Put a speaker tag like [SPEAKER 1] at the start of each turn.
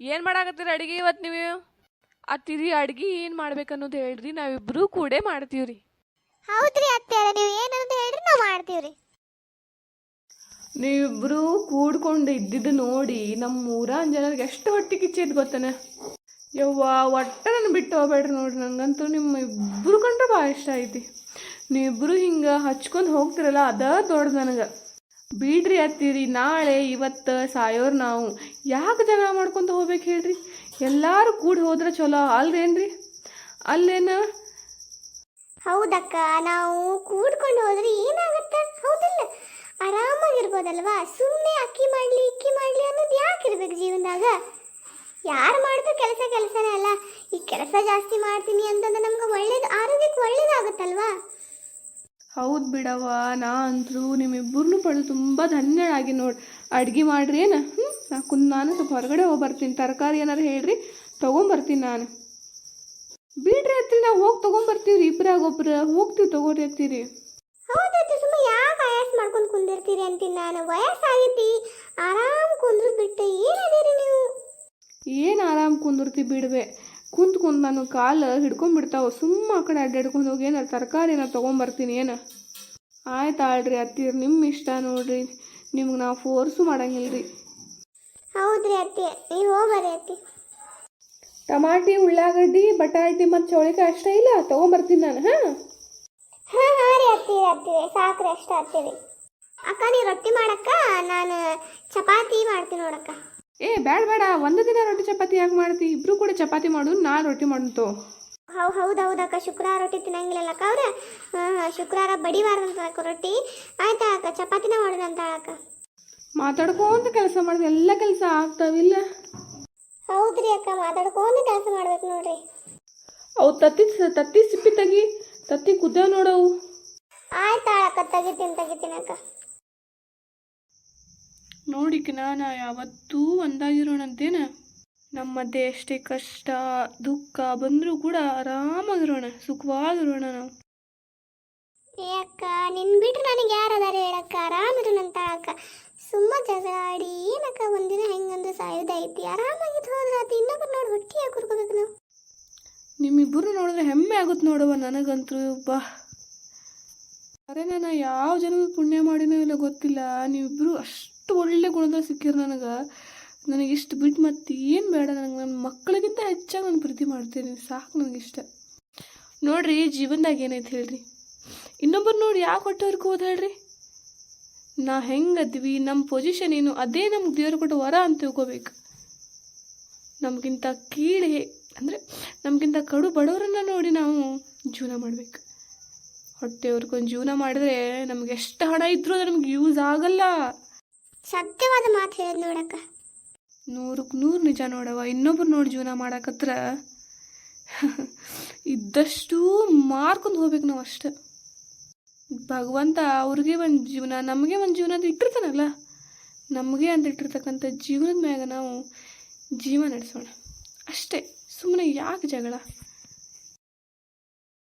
[SPEAKER 1] ಏನು ಮಾಡಾಕತ್ತೀರಿ ಅಡಿಗೆ ಇವತ್ತು ನೀವು? ಅತ್ತಿರಿ ಅಡಿಗೆ ಏನು ಮಾಡ್ಬೇಕನ್ನೋದು ಹೇಳ್ರಿ ನಾವಿಬ್ರೂ ಕೂಡೇ ಮಾಡ್ತೀವ್ರಿ.
[SPEAKER 2] ಹೌದ್ರಿ ಅತ್ತೆಯರ ನೀವು ಏನಂತ ಹೇಳ್ರಿ ನಾವು ಮಾಡ್ತೀವ್ರಿ.
[SPEAKER 1] ನೀವಿಬ್ರು ಕೂಡ್ಕೊಂಡು ಇದ್ದಿದ್ದು ನೋಡಿ ನಮ್ಮ ಊರಾನ್ ಜನರಿಗೆ ಎಷ್ಟು ಹೊಟ್ಟೆ ಕಿಚ್ಚಿದ್ ಗೊತ್ತನ? ಯವ್ವ ಒಟ್ಟ ನನ್ನ ಬಿಟ್ಟು ಹೋಗ್ಬೇಡ್ರಿ ನೋಡ್ರಿ ನಂಗಂತೂ ನಿಮ್ಮ ಇಬ್ಬರು ಕಂಡ್ರೆ ಭಾಳ ಇಷ್ಟ ಐತಿ. ನೀವಿಬ್ರು ಹಿಂಗೆ ಹಚ್ಕೊಂಡು ಹೋಗ್ತಿರಲ್ಲ ಅದ ದೊಡ್ಡ ನನಗೆ. ಬಿಡ್ರಿ ಅತ್ತೀರಿ, ನಾಳೆ ಇವತ್ತು ಸಾಯೋರು ನಾವು. ಯಾಕೆ ಜಗಳ ಮಾಡ್ಕೊಂತ ಹೋಗ್ಬೇಕು ಹೇಳ್ರಿ? ಎಲ್ಲರೂ ಕೂಡಿ ಹೋದ್ರೆ ಚಲೋ ಅಲ್ರೇನ್ರಿ ಅಲ್ಲೇನ?
[SPEAKER 2] ಹೌದಕ್ಕ, ನಾವು ಕೂಡ್ಕೊಂಡು ಹೋದ್ರೆ ಏನಾಗುತ್ತೆ? ಹೌದಿಲ್ಲ. ಆರಾಮಾಗಿರ್ಬೋದಲ್ವಾ? ಸುಮ್ಮನೆ ಅಕ್ಕಿ ಮಾಡ್ಲಿ, ಇಕ್ಕಿ ಮಾಡ್ಲಿ ಅನ್ನೋದು ಯಾಕೆ ಇರ್ಬೇಕು ಜೀವನದಾಗ? ಯಾರು ಮಾಡಿದ್ರು ಕೆಲಸ ಕೆಲಸನೇ ಅಲ್ಲ. ಈ ಕೆಲಸ ಜಾಸ್ತಿ ಮಾಡ್ತೀನಿ ಅಂತಂದ್ರೆ ನಮ್ಗೆ ಒಳ್ಳೇದು, ಆರೋಗ್ಯಕ್ಕೆ ಒಳ್ಳೇದಾಗುತ್ತಲ್ವಾ?
[SPEAKER 1] ಹೌದು ಬಿಡವ್ವ ನಾ ಅಂತರೂ ನಿಮ್ಮಿಬ್ಬರನ್ನೂ ಪಡೆದು ತುಂಬ ಧನ್ಯಳಾಗಿ ನೋಡಿ ಅಡ್ಗೆ ಮಾಡ್ರಿ ಏನು? ಹ್ಞೂ ನಾ ಕುಂದ್ ನಾನು ಸ್ವಲ್ಪ ಹೊರಗಡೆ ಹೋಗಿ ಬರ್ತೀನಿ ತರಕಾರಿ ಏನಾರು ಹೇಳ್ರಿ ತೊಗೊಂಬರ್ತೀನಿ ನಾನು. ಬಿಡ್ರಿ ಅತ್ತಿ ನಾವು ಹೋಗಿ ತೊಗೊಂಬರ್ತೀವಿ ರೀ ಇಬ್ಬರಾಗ ಒಬ್ರು ಹೋಗ್ತೀವಿ ತಗೋರಿ ಅತ್ತೀರಿ.
[SPEAKER 2] ಹೌದೈತಿ ಸುಮ್ಮನೆ ಯಾಕೆ ಆಯಾಸ ಮಾಡ್ಕೊಂಡು ಕುಂದಿರ್ತೀರಿ ಅಂತೀನಿ ನಾನು? ವಯಸ್ಸಾಗೈತಿ ಆರಾಮ್ ಕುಂದ್ರು ಬಿಟ್ಟು ಏನದಿರಿ ನೀವು?
[SPEAKER 1] ಏನು ಆರಾಮ್ ಕುಂದಿರ್ತಿ ಬಿಡ್ವೆ? ಕುಂತ್ ಕುಂತ್ ನಾನು ಕಾಲು ಹಿಡ್ಕೊಂಡ್ಬಿಡ್ತಾವ ಸುಮ್ಮ ಆ ಕಡೆ ಅಡ್ಡಾಡ್ಕೊಂಡು ಹೋಗಿ ಏನಾರು ತರಕಾರಿ ಏನಾರು ತೊಗೊಂಬರ್ತೀನಿ ಏನು? ಆಯ್ತು ಆಳ್ರಿ ಅತ್ತಿರ್ ನಿಮ್ಮ ಇಷ್ಟ ನೋಡ್ರಿ. ನಿಮ್ಗೆ ನಾವು ಫೋರ್ಸು ಮಾಡಂಗಿಲ್ಲ ರೀ
[SPEAKER 2] ಹೌದ್ರಿ ಅತ್ತಿ ನೀವು ಹೋಗ್ಬರ್ರಿ ಅತ್ತಿ.
[SPEAKER 1] ಟಮಾಟಿ ಉಳ್ಳಾಗಡ್ಡಿ ಬಟಾಟಿ ಮತ್ತು ಚೌಳಿಕಾಯಿ ಅಷ್ಟೇ ಇಲ್ಲ ತೊಗೊಂಬರ್ತೀನಿ ನಾನು ಹಾಂ?
[SPEAKER 2] ಹಾಂ ಹಾಂ ರೀ ಅತ್ತಿ ಅತ್ತಿ ಸಾಕ್ರಿ ಅಷ್ಟೇ ಅತ್ತಿರಿ ಅಕ್ಕ ನೀ ರೊಟ್ಟಿ ಮಾಡಕ್ಕ ನಾನು ಚಪಾತಿ ಮಾಡ್ತೀನಿ ನೋಡಕ್ಕ.
[SPEAKER 1] ಏ ಬೇಡ ಬೇಡ ಒಂದು ದಿನ ರೊಟ್ಟಿ ಚಪಾತಿ ಯಾಕೆ ಮಾಡ್ತಿ? ಇಬ್ರು ಕೂಡ ಚಪಾತಿ ಮಾಡು ನಾನು ರೊಟ್ಟಿ ಮಾಡಂತು.
[SPEAKER 2] ಹೌ ಹೌದು ಹೌದಕ್ಕ ಶುಕ್ರವಾರ ರೊಟ್ಟಿ ತಿನ್ನಂಗಿಲ್ಲ ಅಕ್ಕ ಅವ್ರೆ? ಶುಕ್ರವಾರ ಬಡಿಬಾರ್ದಂತ ಅಕ್ಕ ರೊಟ್ಟಿ. ಆಯ್ತಾ ಅಕ್ಕ ಚಪಾತಿನ ಮಾಡೋದಂತ ಅಕ್ಕ.
[SPEAKER 1] ಮಾತಾಡ್ಕೊಂತ ಕೆಲಸ ಮಾಡಿದ್ರೆ ಎಲ್ಲ ಕೆಲಸ ಆಗ್ತಾವಿಲ್ಲ
[SPEAKER 2] ಹೌದ್ರಿ ಅಕ್ಕ ಮಾತಾಡ್ಕೊಂಡು ಕೆಲಸ ಮಾಡ್ಬೇಕು ನೋಡ್ರಿ.
[SPEAKER 1] ಅವು ತತ್ತಿ ತತ್ತಿ ಸಿಪ್ಪಿ ತಗಿ ತತ್ತಿ ಕುದ್ದ ನೋಡವು.
[SPEAKER 2] ಆಯ್ತಾ ಅಕ್ಕ ತೆಗಿತೀನಿ ತೆಗಿತೀನಿ ಅಕ್ಕ.
[SPEAKER 1] ನೋಡಿಕ ನಾನು ಯಾವತ್ತೂ ಒಂದಾಗಿರೋಣಂತೇನ? ನಮ್ಮ ಮಧ್ಯೆ ಎಷ್ಟೇ ಕಷ್ಟ ದುಃಖ ಬಂದರೂ ಕೂಡ ಆರಾಮಾಗಿರೋಣ ಸುಖವಾಗಿರೋಣ ನಾವು.
[SPEAKER 2] ಏ ಅಕ್ಕ ನಿನ್ ಬಿಟ್ರೆ ನನಗೆ ಯಾರು ಅದಾರ ಹೇಳಕ್ಕ? ಆರಾಮಿರು ನಂತ ಅಕ್ಕ ಸುಮ್ಮ ಜಗಳ ಆಡಿ ಏನಕ್ಕ? ಒಂದಿನ ಹೆಂಗಂದು ಐತಿ. ಆರಾಮಾಗಿದ್ದು ಹೋದ್ರೆ ಅದು ಇನ್ನೊಬ್ರು ನೋಡಿ ಹೊಟ್ಟಿ ಯಾಕೆ ಹುರ್ಕೋಬೇಕು ನಾವು?
[SPEAKER 1] ನಿಮ್ಮಿಬ್ಬರು ನೋಡಿದ್ರೆ ಹೆಮ್ಮೆ ಆಗುತ್ತೆ ನೋಡುವ ನನಗಂತೂ ಬಾ. ಅರೆ ನಾನು ಯಾವ ಜನ್ಮದ ಪುಣ್ಯ ಮಾಡಿನೋ ಇಲ್ಲ ಗೊತ್ತಿಲ್ಲ. ನೀವಿಬ್ಬರು ಅಷ್ಟು ಒಳ್ಳೆ ಸಿಕ್ಕಿರ ನನಗೆ ನನಗೆ ಇಷ್ಟು ಬಿಟ್ಟು ಮತ್ತೆ ಏನು ಬೇಡ, ನನಗೆ ನನ್ನ ಮಕ್ಕಳಿಗಿಂತ ಹೆಚ್ಚಾಗಿ ನಾನು ಪ್ರೀತಿ ಮಾಡ್ತೀನಿ, ಸಾಕು ನನಗಿಷ್ಟ ನೋಡ್ರಿ, ಜೀವನದಾಗ ಏನೈತೆ ಹೇಳ್ರಿ? ಇನ್ನೊಬ್ಬರು ನೋಡಿ ಯಾಕೆ ಹೊಟ್ಟೆ ಹೇಳ್ರಿ? ನಾ ಹೆಂಗದ್ವಿ ನಮ್ಮ ಪೊಸಿಷನ್ ಏನು, ಅದೇ ನಮ್ಗೆ ದೇವ್ರು ಕೊಟ್ಟು ವರ ಅಂತ ತಿಳ್ಕೊಬೇಕು. ನಮಗಿಂತ ಕೀಳೆ, ಅಂದರೆ ನಮಗಿಂತ ಕಡು ಬಡವರನ್ನ ನೋಡಿ ನಾವು ಜೀವನ ಮಾಡಬೇಕು. ಹೊಟ್ಟೆಯವ್ರಿಗೊಂದು ಜೀವನ ಮಾಡಿದ್ರೆ ನಮ್ಗೆ ಎಷ್ಟು ಹಣ ಇದ್ರೂ ಅದು ನಮ್ಗೆ ಯೂಸ್ ಆಗಲ್ಲ.
[SPEAKER 2] ಸತ್ಯವಾದ ಮಾತು ಹೇಳೋದು ನೋಡಕ್ಕ.
[SPEAKER 1] ನೂರಕ್ಕೆ ನೂರು ನಿಜ ನೋಡವ ಇನ್ನೊಬ್ರು ನೋಡಿ ಜೀವನ ಮಾಡಕತ್ರ. ಇದ್ದಷ್ಟು ಮಾರ್ಕೊಂಡು ಹೋಗ್ಬೇಕು ನಾವು ಅಷ್ಟೆ. ಭಗವಂತ ಅವ್ರಿಗೆ ಒಂದು ಜೀವನ, ನಮಗೆ ಒಂದು ಜೀವನ ಅಂತ ಇಟ್ಟಿರ್ತಾನಲ್ಲ, ನಮಗೆ ಅಂತ ಇಟ್ಟಿರ್ತಕ್ಕಂಥ ಜೀವನದ ಮ್ಯಾಗ ನಾವು ಜೀವ ನಡೆಸೋಣ. ಅಷ್ಟೇ ಸುಮ್ಮನೆ ಯಾಕೆ ಜಗಳ?